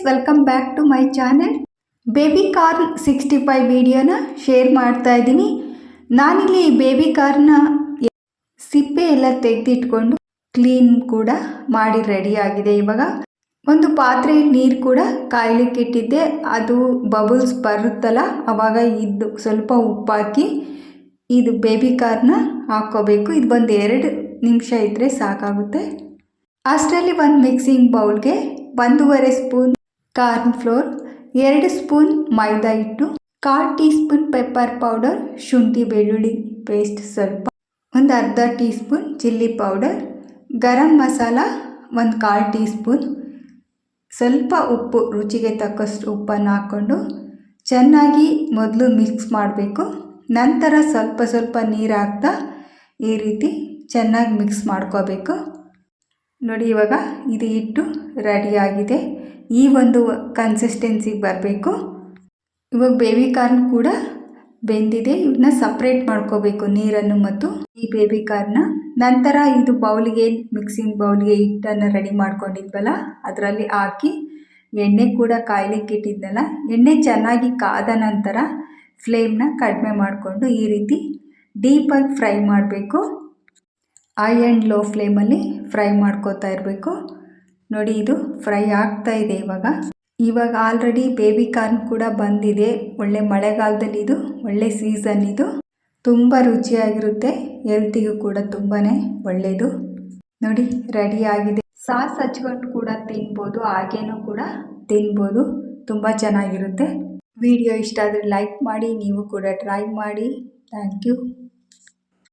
Friends welcome back to my channel baby corn sixty five ವಿಡಿಯೋನ share ಮಾಡ್ತಾ ಇದ್ದೀನಿ. ನಾನಿಲ್ಲಿ ಬೇಬಿ ಕಾರ್ನ ಸಿಪ್ಪೆ ಎಲ್ಲ ತೆಗೆದಿಟ್ಕೊಂಡು ಕ್ಲೀನ್ ಕೂಡ ಮಾಡಿ ರೆಡಿ ಆಗಿದೆ ಇವಾಗ. ಒಂದು ಪಾತ್ರೆಯಲ್ಲಿ ನೀರು ಕೂಡ ಕಾಯ್ಲಿಕ್ಕೆ ಇಟ್ಟಿದ್ದೆ. ಅದು ಬಬಲ್ಸ್ ಬರುತ್ತಲ್ಲ ಆವಾಗ ಇದು ಸ್ವಲ್ಪ ಉಪ್ಪಾಕಿ ಇದು ಬೇಬಿ ಕಾರ್ನ ಹಾಕ್ಕೋಬೇಕು. ಇದು ಒಂದು ಎರಡು ನಿಮಿಷ ಇದ್ದರೆ ಸಾಕಾಗುತ್ತೆ. ಅಷ್ಟರಲ್ಲಿ ಒಂದು ಮಿಕ್ಸಿಂಗ್ ಬೌಲ್ಗೆ ಒಂದೂವರೆ ಸ್ಪೂನ್ ಕಾರ್ನ್ ಫ್ಲೋರ್, ಎರಡು ಸ್ಪೂನ್ ಮೈದಾ ಹಿಟ್ಟು, ಕಾಲು ಟೀ ಸ್ಪೂನ್ ಪೆಪ್ಪರ್ ಪೌಡರ್, ಶುಂಠಿ ಬೆಳ್ಳುಳ್ಳಿ ಪೇಸ್ಟ್ ಸ್ವಲ್ಪ, ಒಂದು ಅರ್ಧ teaspoon chilli powder, garam masala, ಒಂದು ಕಾಲು ಟೀ ಸ್ಪೂನ್, ಸ್ವಲ್ಪ ಉಪ್ಪು, ರುಚಿಗೆ ತಕ್ಕಷ್ಟು ಉಪ್ಪನ್ನು ಹಾಕ್ಕೊಂಡು ಚೆನ್ನಾಗಿ ಮೊದಲು ಮಿಕ್ಸ್ ಮಾಡಬೇಕು. ನಂತರ ಸ್ವಲ್ಪ ಸ್ವಲ್ಪ ನೀರು ಹಾಕ್ತಾ ಈ ರೀತಿ ಚೆನ್ನಾಗಿ ಮಿಕ್ಸ್ ಮಾಡ್ಕೋಬೇಕು. ನೋಡಿ ಇವಾಗ ಇದು ಹಿಟ್ಟು ರೆಡಿಯಾಗಿದೆ ಈ ಒಂದು ಕನ್ಸಿಸ್ಟೆನ್ಸಿಗೆ ಬರಬೇಕು. ಇವಾಗ ಬೇಬಿ ಕಾರ್ನ್ ಕೂಡ ಬೆಂದಿದೆ. ಇವನ್ನ ಸಪ್ರೇಟ್ ಮಾಡ್ಕೋಬೇಕು ನೀರನ್ನು ಮತ್ತು ಈ ಬೇಬಿ ಕಾರ್ನ ನಂತರ ಇದು ಬೌಲ್ಗೆ ಮಿಕ್ಸಿಂಗ್ ಬೌಲ್ಗೆ ಹಿಟ್ಟನ್ನು ರೆಡಿ ಮಾಡ್ಕೊಂಡಿದ್ವಲ್ಲ, ಅದರಲ್ಲಿ ಹಾಕಿ ಎಣ್ಣೆ ಕೂಡ ಕಾಯ್ಲಿಕ್ಕೆ ಇಟ್ಟಿದ್ನಲ್ಲ, ಎಣ್ಣೆ ಚೆನ್ನಾಗಿ ಕಾದ ನಂತರ ಫ್ಲೇಮ್ನ ಕಡಿಮೆ ಮಾಡಿಕೊಂಡು ಈ ರೀತಿ ಡೀಪಾಗಿ ಫ್ರೈ ಮಾಡಬೇಕು. ಐ ಆ್ಯಂಡ್ ಲೋ ಫ್ಲೇಮಲ್ಲಿ ಫ್ರೈ ಮಾಡ್ಕೋತಾ ಇರಬೇಕು. ನೋಡಿ, ಇದು ಫ್ರೈ ಆಗ್ತಾ ಇದೆ ಇವಾಗ. ಇವಾಗ ಆಲ್ರೆಡಿ ಬೇಬಿ ಕಾರ್ನ್ ಕೂಡ ಬಂದಿದೆ. ಒಳ್ಳೆ ಮಳೆಗಾಲದಲ್ಲಿ ಇದು, ಒಳ್ಳೆ ಸೀಸನ್ ಇದು. ತುಂಬ ರುಚಿಯಾಗಿರುತ್ತೆ. ಹೆಲ್ತಿಗೂ ಕೂಡ ತುಂಬಾ ಒಳ್ಳೆಯದು. ನೋಡಿ ರೆಡಿ ಆಗಿದೆ. ಸಾಸ್ ಹಚ್ಕೊಂಡು ಕೂಡ ತಿನ್ಬೋದು, ಹಾಗೇನೂ ಕೂಡ ತಿನ್ಬೋದು. ತುಂಬ ಚೆನ್ನಾಗಿರುತ್ತೆ. ವಿಡಿಯೋ ಇಷ್ಟ ಆದರೆ ಲೈಕ್ ಮಾಡಿ, ನೀವು ಕೂಡ ಟ್ರೈ ಮಾಡಿ. Thank you